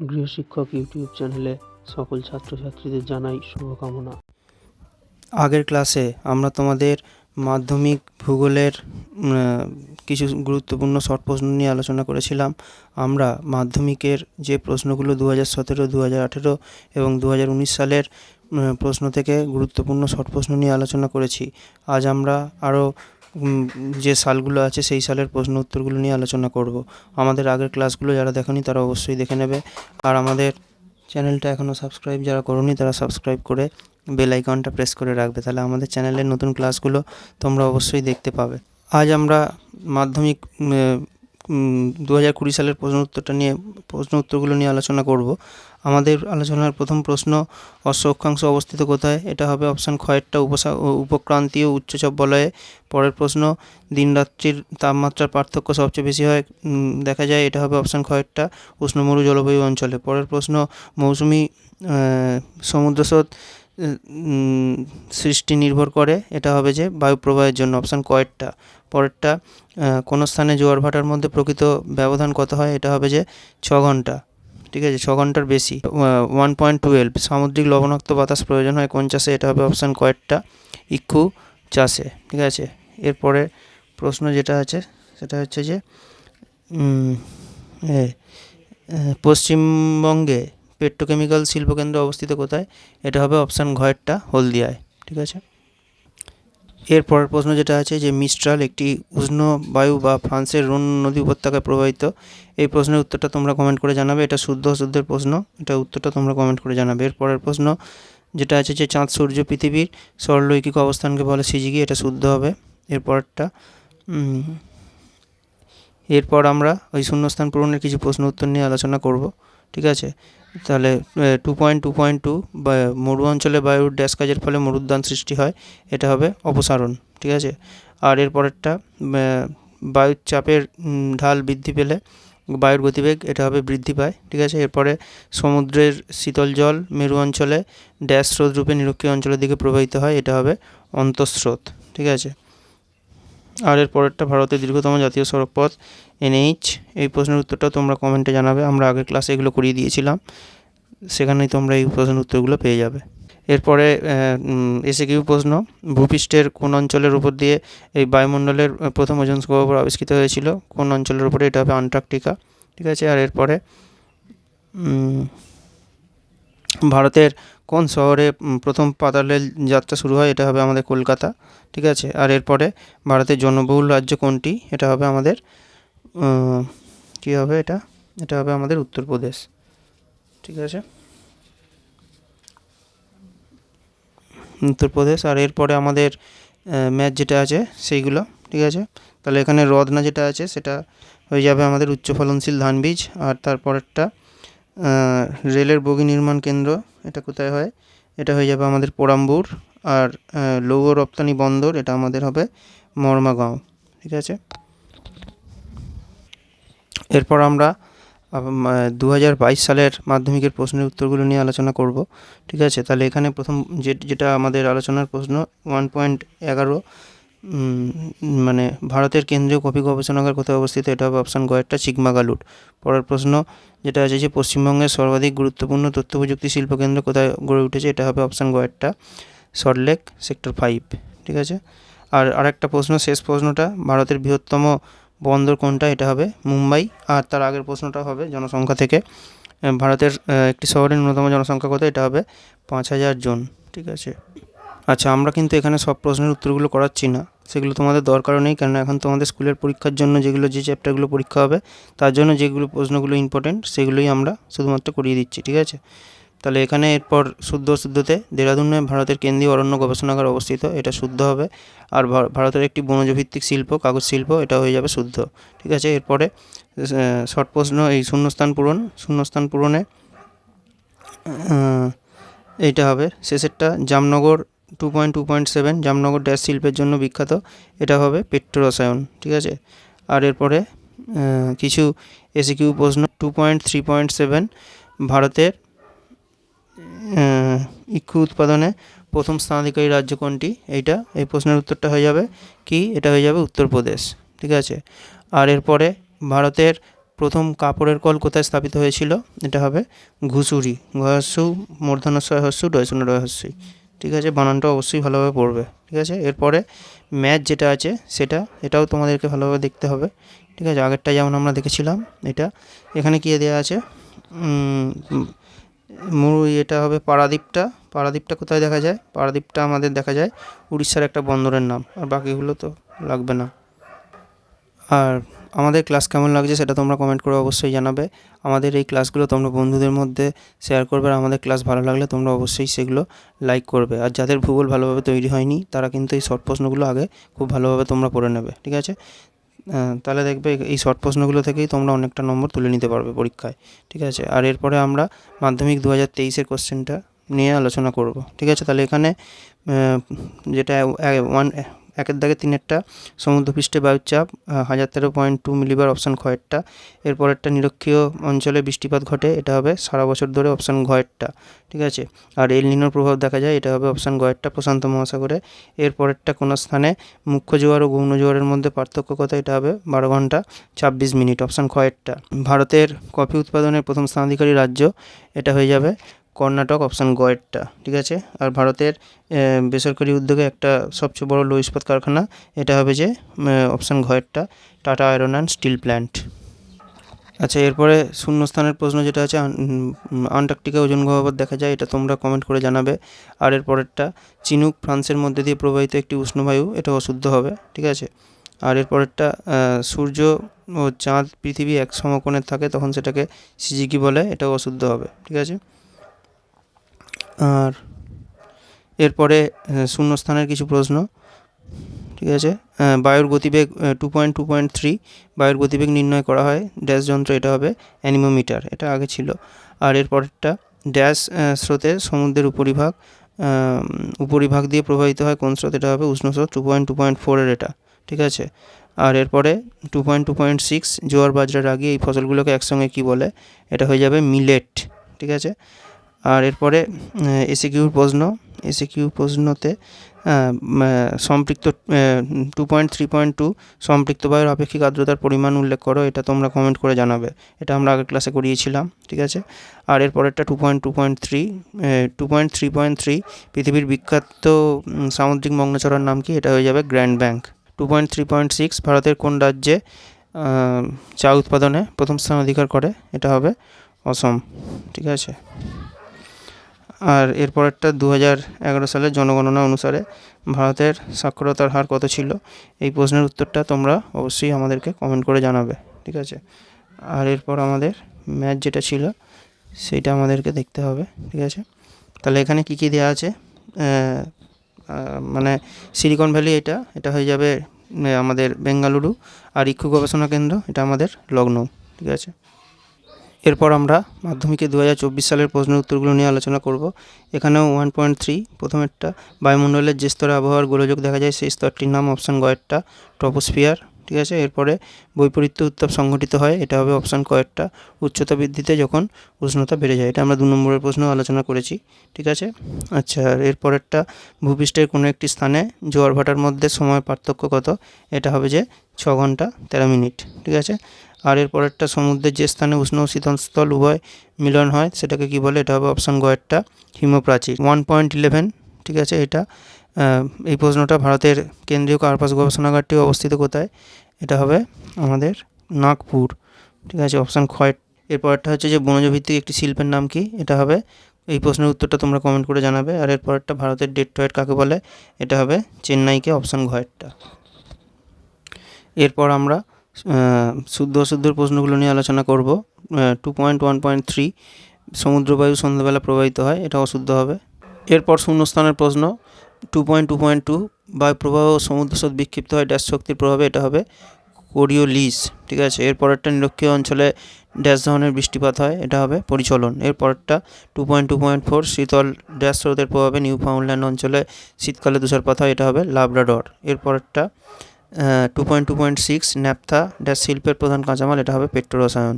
গৃহশিক্ষক YouTube চ্যানেলে সকল ছাত্রছাত্রীদের জানাই শুভকামনা। আগের ক্লাসে আমরা তোমাদের মাধ্যমিক ভূগোলের কিছু গুরুত্বপূর্ণ শর্ট প্রশ্ন নিয়ে আলোচনা করেছিলাম। আমরা মাধ্যমিকের যে প্রশ্নগুলো দু হাজার সতেরো দু হাজার আঠেরো এবং দু হাজার উনিশ সালের প্রশ্ন থেকে গুরুত্বপূর্ণ শর্ট প্রশ্ন নিয়ে আলোচনা করেছি। আজ আমরা আরও যে সালগুলো আছে সেই সালের প্রশ্ন উত্তরগুলো নিয়ে আলোচনা করব। আমাদের আগের ক্লাসগুলো যারা দেখেনি তারা অবশ্যই দেখে নেবে। আর আমাদের চ্যানেলটা এখনও সাবস্ক্রাইব যারা করনি তারা সাবস্ক্রাইব করে বেল আইকনটা প্রেস করে রাখবে। তাহলে আমাদের চ্যানেলের নতুন ক্লাসগুলো তোমরা অবশ্যই দেখতে পাবে। আজ আমরা মাধ্যমিক দু হাজার কুড়ি সালের প্রশ্ন উত্তরটা নিয়ে, প্রশ্ন উত্তরগুলো নিয়ে আলোচনা করব। আমাদের আলোচনার প্রথম প্রশ্ন অশ্ব অক্ষাংশ অবস্থিত কোথায়? এটা হবে অপশান ক্ষয়েরটা উপসা উপক্রান্তীয় উচ্চচাপ বলয়ে পরের প্রশ্ন, দিনরাত্রির তাপমাত্রার পার্থক্য সবচেয়ে বেশি হয় দেখা যায়, এটা হবে অপশান ক্ষয়েরটা উষ্ণমরু জলবায়ু অঞ্চলে। পরের প্রশ্ন, মৌসুমি সমুদ্রস্রোত সৃষ্টি নির্ভর করে, এটা হবে যে বায়ুপ্রবাহের জন্য, অপশান কয়েকটা পরেরটা কোনো স্থানে জোয়ার ভাটার মধ্যে প্রকৃত ব্যবধান কত হয়? এটা হবে যে ছ ঘণ্টা। ঠিক আছে, ছ ঘণ্টার বেশি। ওয়ান পয়েন্ট টুয়েলভ সামুদ্রিক লবণাক্ত বাতাস প্রয়োজন হয় কোন চাষে? এটা হবে অপশান কয়েকটা। ইক্ষু চাষে, ঠিক আছে? এরপরে প্রশ্ন যেটা আছে, সেটা হচ্ছে যে পশ্চিমবঙ্গে পেট্রোকেমিক্যাল শিল্পকেন্দ্র অবস্থিত কোথায়? এটা হবে অপশান ঘয়েরটা, হলদিয়ায়, ঠিক আছে? এরপরের প্রশ্ন যেটা আছে যে মিস্ট্রাল একটি উষ্ণ বায়ু বা ফ্রান্সের রোন নদী উপত্যকায় প্রবাহিত। এই প্রশ্নের উত্তরটা তোমরা কমেন্ট করে জানাবে। এটা শুদ্ধ অশুদ্ধের প্রশ্ন। এটা উত্তরটা তোমরা কমেন্ট করে জানাবে। এরপরের প্রশ্ন যেটা আছে যে চাঁদ, সূর্য, পৃথিবীর সরলৈকিক অবস্থানকে বলে সিজিগি, এটা শুদ্ধ হবে। এরপরটা এরপর আমরা ওই শূন্যস্থান পূরণের কিছু প্রশ্ন উত্তর নিয়ে আলোচনা করব। ঠিক আছে? তাহলে two point two point two বা মরু অঞ্চলে বায়ুর ড্যাশ কাজের ফলে মরুদ্যান সৃষ্টি হয়, এটা হবে অপসারণ, ঠিক আছে? আর এর পরেরটা বায়ুর চাপের ঢাল বৃদ্ধি পেলে বায়ুর গতিবেগ, এটা হবে বৃদ্ধি পায়, ঠিক আছে? এরপরে সমুদ্রের শীতল জল মেরু অঞ্চলে ড্যাশ স্রোত রূপে নিরক্ষীয় অঞ্চলের দিকে প্রবাহিত হয়, এটা হবে অন্তঃস্রোত, ঠিক আছে? আর এর পরেরটা ভারতের দীর্ঘতম জাতীয় সড়ক পথ এনএইচ। এই প্রশ্নের উত্তরটা তোমরা কমেন্টে জানাবে, আমরা আগের ক্লাসে এগুলো করিয়ে দিয়েছিলাম। সেখানেই তোমরা এই প্রশ্নের উত্তরগুলো পেয়ে যাবে। এরপরে এসে কিউ প্রশ্ন। ভূপৃষ্ঠের কোন অঞ্চলের উপর দিয়ে এই বায়ুমণ্ডলের প্রথম ওজন স্তর আবিষ্কৃত হয়েছিল? কোন অঞ্চলের উপরে? এটা হবে আন্টার্কটিকা। ঠিক আছে? আর এরপরে ভারতের কোন শহরে প্রথম পাতাল রেল যাত্রা শুরু হয়, এটা হবে আমাদের কলকাতা, ঠিক আছে? আর এরপরে ভারতের জনবহুল রাজ্য কোনটি? এটা হবে আমাদের কী হবে এটা? এটা হবে আমাদের উত্তরপ্রদেশ, ঠিক আছে? উত্তরপ্রদেশ, আর এরপরে আমাদের ম্যাচ যেটা আছে, সেইগুলো, ঠিক আছে? তাহলে এখানে রদনা যেটা আছে, সেটা হয়ে যাবে আমাদের উচ্চ ফলনশীল ধান বীজ আর তারপরেরটা রেলের বগি নির্মাণ কেন্দ্র, এটা কোথায় হয়? এটা হয়ে যাবে আমাদের পোড়াম্বুর আর লৌহ রপ্তানি বন্দর, এটা আমাদের হবে মর্মাগাঁও, ঠিক আছে? এরপর আমরা দু হাজার বাইশ সালের মাধ্যমিকের প্রশ্নের উত্তরগুলো নিয়ে আলোচনা করব, ঠিক আছে? তাহলে এখানে প্রথম যে, যেটা আমাদের আলোচনার প্রশ্ন ওয়ান পয়েন্ট এগারো মানে ভারতের কেন্দ্রীয় কফি গবেষণাগার কোথায় অবস্থিত? এটা হবে অপশান গয়েরটা চিকমাগালুর পরের প্রশ্ন, যেটা আছে যে পশ্চিমবঙ্গের সর্বাধিক গুরুত্বপূর্ণ তথ্য প্রযুক্তি শিল্পকেন্দ্র কোথায় গড়ে উঠেছে? এটা হবে অপশান গয়েরটা সল্টলেক সেক্টর ফাইভ ঠিক আছে? আর আরেকটা প্রশ্ন, শেষ প্রশ্নটা, ভারতের বৃহত্তম বন্দর কোনটা? এটা হবে মুম্বাই। আর তার আগের প্রশ্নটা হবে জনসংখ্যা থেকে। ভারতের একটি শহরের ন্যূনতম জনসংখ্যা কত? এটা হবে পাঁচ হাজার জন, ঠিক আছে? আচ্ছা আমরা কিন্তু এখানে সব প্রশ্নের উত্তরগুলো করাচ্ছি না। সেগুলো তোমাদের দরকারও নেই, কেননা এখন তোমাদের স্কুলের পরীক্ষার জন্য যেগুলো যে চ্যাপ্টারগুলো পরীক্ষা হবে, তার জন্য যেগুলো প্রশ্নগুলো ইম্পর্টেন্ট সেগুলোই আমরা শুধুমাত্র করিয়ে দিচ্ছি, ঠিক আছে? তাহলে এখানে এরপর শুদ্ধ শুদ্ধতে দেরাদুনে ভারতের কেন্দ্রীয় অরণ্য গবেষণাগার অবস্থিত, এটা শুদ্ধ হবে। আর ভারতের একটি বনজভিত্তিক শিল্প, কাগজ শিল্প, এটা হয়ে যাবে শুদ্ধ, ঠিক আছে? এরপরে শর্ট প্রশ্ন, এই শূন্যস্থান পূরণ, শূন্যস্থান পূরণে এইটা হবে, শেষেরটা, Jamnagar two point two point seven Jamnagar dash শিল্পের জন্য বিখ্যাত এটা হবে পেট্রো রসায়ন ঠিক আছে? আর এরপরে কিছু এসিকিউ প্রশ্ন two point three point seven ভারতের ইক্ষু উৎপাদনে প্রথম স্থানাধিকারী রাজ্য কোনটি? এইটা, এই প্রশ্নের উত্তরটা হয়ে যাবে কি? এটা হয়ে যাবে উত্তরপ্রদেশ, ঠিক আছে? আর এরপরে, ভারতের প্রথম কাপড়ের কল কোথায় স্থাপিত হয়েছিল? এটা হবে ঘুষুরি ঘসু মূর্ধন্যস্বয় হস্যু ডয়শূন্য ডয় হস্যই ঠিক আছে? বানানটা অবশ্যই ভালোভাবে পড়বে, ঠিক আছে? এরপরে ম্যাথ যেটা আছে সেটা, এটাও তোমাদেরকে ভালোভাবে দেখতে হবে, ঠিক আছে? আগেরটা যেমন আমরা দেখেছিলাম, এটা এখানে কী দেওয়া আছে? মূল এটা হবে পারাদ্বীপটা পারাদ্বীপটা কোথায় দেখা যায়? পারাদ্বীপটা আমাদের দেখা যায় উড়িষ্যার একটা বন্দরের নাম, আর বাকিগুলো তো লাগবে না। আর আমাদের ক্লাস কেমন লাগছে সেটা তোমরা কমেন্ট করে অবশ্যই জানাবে। আমাদের এই ক্লাসগুলো তোমরা বন্ধুদের মধ্যে শেয়ার করবে আর আমাদের ক্লাস ভালো লাগলে তোমরা অবশ্যই সেগুলো লাইক করবে। আর যাদের ভূগোল ভালোভাবে তৈরি হয়নি, তারা কিন্তু এই শর্ট প্রশ্নগুলো আগে খুব ভালোভাবে তোমরা পড়ে নেবে, ঠিক আছে? তাহলে দেখবে এই শর্ট প্রশ্নগুলো থেকেই তোমরা অনেকটা নম্বর তুলে নিতে পারবে পরীক্ষায়, ঠিক আছে? আর এরপরে আমরা মাধ্যমিক দু হাজার তেইশের কোশ্চেনটা নিয়ে আলোচনা করব, ঠিক আছে? তাহলে এখানে যেটা ওয়ান একের দাগে তিনেরটা সমুদ্রপৃষ্ঠে বায়ুর চাপ আহ, হাজার তেরো পয়েন্ট টু মিলিবার অপশান খয়েরটা এরপরেরটা নিরক্ষীয় অঞ্চলে বৃষ্টিপাত ঘটে এটা হবে সারা বছর ধরে অপশান ঘয়েরটা ঠিক আছে? আর এল নিনোর প্রভাব দেখা যায় এটা হবে অপশান গয়েরটা প্রশান্ত মহাসাগরে। এরপরেরটা কোনো স্থানে? মুখ্য জোয়ার ও গৌণ জোয়ারের মধ্যে পার্থক্য কত? এটা হবে বারো ঘণ্টা ছাব্বিশ মিনিট অপশান খয়েরটা ভারতের কফি উৎপাদনের প্রথম স্থানাধিকারী রাজ্য এটা হয়ে যাবে কর্ণাটক অপশান গয়েরটা ঠিক আছে? আর ভারতের বেসরকারি উদ্যোগে একটা সবচেয়ে বড় লো ইস্পাত কারখানা, এটা হবে যে option ঘয়েরটা Tata iron and steel plant আচ্ছা এরপরে শূন্যস্থানের প্রশ্ন যেটা আছে আন্টার্কটিকা ওজন গহ্বর দেখা যায়, এটা তোমরা কমেন্ট করে জানাবে। আর এর পরেরটা চিনুক ফ্রান্সের মধ্যে দিয়ে প্রবাহিত একটি উষ্ণবায়ু, এটা অশুদ্ধ হবে, ঠিক আছে? আর এর পরেরটা সূর্য ও চাঁদ পৃথিবী এক সমকোণে থাকে, তখন সেটাকে সিজিকি বলে, এটাও অশুদ্ধ হবে, ঠিক আছে? আর এরপরে শূন্যস্থানের কিছু প্রশ্ন। ঠিক আছে? বায়ুর গতিবেগ two point two point three বায়ুর গতিবেগ নির্ণয় করা হয়। ড্যাশ যন্ত্র এটা হবে অ্যানিমোমিটার, এটা আগে ছিল। আর এর পরেরটা ড্যাশ স্রোতে সমুদ্রের উপরিভাগ উপরিভাগ দিয়ে প্রবাহিত হয় কোন স্রোত? এটা হবে উষ্ণ স্রোত টু পয়েন্ট টু পয়েন্ট ফোরের এটা। ঠিক আছে? আর এরপরে two point two point six জোয়ার বাজরার আগে এই ফসলগুলোকে একসঙ্গে কী বলে? এটা হয়ে যাবে মিলেট। ঠিক আছে? আর এরপরে এসে কিউর প্রশ্ন এসে কিউ প্রশ্নতে সম্পৃক্ত two point three point two সম্পৃক্ত বায়ুর আপেক্ষিক আর্দ্রতার পরিমাণ উল্লেখ করো, এটা তোমরা কমেন্ট করে জানাবে। এটা আমরা আগের ক্লাসে করিয়েছিলাম, ঠিক আছে? আর এরপরেরটা two point two point three two point three point three পৃথিবীর বিখ্যাত সামুদ্রিক মগ্নচড়ার নাম কি? এটা হয়ে যাবে grand bank two point three point six ভারতের কোন রাজ্যে চা উৎপাদনে প্রথম স্থান অধিকার করে? এটা হবে অসম, ঠিক আছে? আর এরপরেরটা দু হাজার এগারো সালের জনগণনা অনুসারে ভারতের সাক্ষরতার হার কত ছিল? এই প্রশ্নের উত্তরটা তোমরা অবশ্যই আমাদেরকে কমেন্ট করে জানাবে, ঠিক আছে? আর এরপর আমাদের ম্যাথ যেটা ছিল সেইটা আমাদেরকে দেখতে হবে, ঠিক আছে? তাহলে এখানে কী কী দেওয়া আছে? মানে সিলিকন ভ্যালি এটা এটা হয়ে যাবে আমাদের বেঙ্গালুরু আর ইক্ষু গবেষণা কেন্দ্র, এটা আমাদের লখনৌ ঠিক আছে? এরপর আমরা মাধ্যমিকে দু হাজার চব্বিশ সালের প্রশ্নের উত্তরগুলো নিয়ে আলোচনা করব। এখানেও ওয়ান পয়েন্ট থ্রি প্রথমেরটা। বায়ুমণ্ডলের যে স্তরে আবহাওয়ার গোলযোগ দেখা যায়, সেই স্তরটির নাম অপশান গয়েরটা ট্রপোস্ফিয়ার ঠিক আছে? এরপরে বৈপরীত্য উত্তাপ সংঘটিত হয়, এটা হবে অপশান কয়েকটা, উচ্চতা বৃদ্ধিতে যখন উষ্ণতা বেড়ে যায়, এটা আমরা দু নম্বরের প্রশ্ন আলোচনা করেছি, ঠিক আছে? আচ্ছা আর এরপরেরটা, ভূপৃষ্ঠের কোনো একটি স্থানে জোয়ার ভাটার মধ্যে সময় পার্থক্য কত? এটা হবে যে ছ ঘণ্টা তেরো মিনিট, ঠিক আছে? আর এর পরেরটা সমুদ্রের যে স্থানে উষ্ণ শীতল স্থল উভয় মিলন হয়, সেটাকে কি বলে? এটা হবে অপশান গয়েরটা হিমপ্রাচীর। ওয়ান পয়েন্ট ইলেভেন ঠিক আছে? এটা এই প্রশ্নটা ভারতের কেন্দ্রীয় কার্পাস গবেষণাগারটি অবস্থিত কোথায়? এটা হবে আমাদের নাগপুর, ঠিক আছে? অপশান ক্ষয় এরপরটা হচ্ছে যে বনজ ভিত্তিক একটি শিল্পের নাম কি? এটা হবে, এই প্রশ্নের উত্তরটা তোমরা কমেন্ট করে জানাবে। আর এরপরটা ভারতের ডেট্রয়েট কাকে বলে? এটা হবে চেন্নাইকে অপশান ঘয়েরটা এরপর আমরা শুদ্ধ অশুদ্ধর প্রশ্নগুলো নিয়ে আলোচনা করব। Two point one point three সমুদ্রবায়ু সন্ধ্যাবেলা প্রবাহিত হয়, এটা অশুদ্ধ হবে। এরপর শূন্যস্থানের প্রশ্ন two point two point two বায়ু প্রবাহ ও সমুদ্র স্রোত বিক্ষিপ্ত হয় ড্যাশ শক্তির প্রভাবে, এটা হবে কোরিওলিস ঠিক আছে? এরপরেরটা নিরক্ষীয় অঞ্চলে ড্যাশ ধরনের বৃষ্টিপাত হয়, এটা হবে পরিচলন। এরপরেরটা two point two point four শীতল ড্যাশ স্রোতের প্রভাবে নিউ ফাউন্ডল্যান্ড অঞ্চলে শীতকালে তুষারপাত হয়, এটা হবে Labrador এরপরেরটা two point two point six naphtha dash শিল্পের প্রধান কাঁচামাল, এটা হবে পেট্রো রসায়ন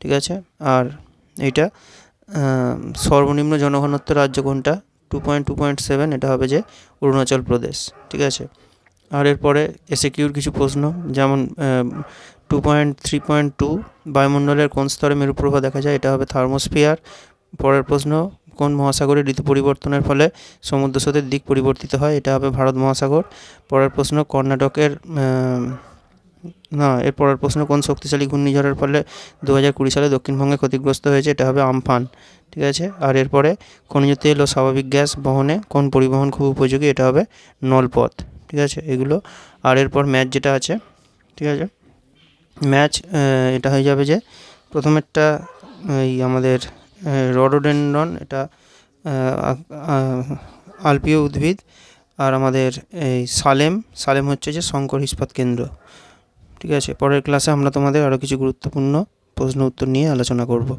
ঠিক আছে? আর এইটা সর্বনিম্ন জনঘনত্ব রাজ্য কোনটা? Two point two point seven এটা হবে যে অরুণাচল প্রদেশ, ঠিক আছে? আর এরপরে এসে কিউর কিছু প্রশ্ন, যেমন two point three point two বায়ুমণ্ডলের কোন স্তরে মেরুপ্রভা দেখা যায়? এটা হবে থার্মোস্ফিয়ার। পরের প্রশ্ন কোন মহাসাগরে ঋতু পরিবর্তনের ফলে সমুদ্র স্রোতের দিক পরিবর্তিত হয়? এটা হবে ভারত মহাসাগর। পরের প্রশ্ন, কর্ণাটকের না, এর পরের প্রশ্ন, কোন শক্তিশালী ঘূর্ণিঝড়ের ফলে দু হাজার কুড়ি সালে দক্ষিণবঙ্গে ক্ষতিগ্রস্ত হয়েছে? এটা হবে আমফান। ঠিক আছে? আর এরপরে খনিজ তেল ও স্বাভাবিক গ্যাস বহনে কোন পরিবহন খুব উপযোগী? এটা হবে নলপথ। ঠিক আছে? এগুলো। আর এরপর ম্যাচ যেটা আছে, ঠিক আছে? ম্যাচ এটা হয়ে যাবে যে প্রথমেরটা, এই আমাদের রডোডেন্ডন এটা আলপীয় উদ্ভিদ, আর আমাদের এই সালেম সালেম হচ্ছে যে শঙ্কর ইস্পাত কেন্দ্র। ঠিক আছে? পরের ক্লাসে আমরা তোমাদের আরও কিছু গুরুত্বপূর্ণ প্রশ্ন উত্তর নিয়ে আলোচনা করব।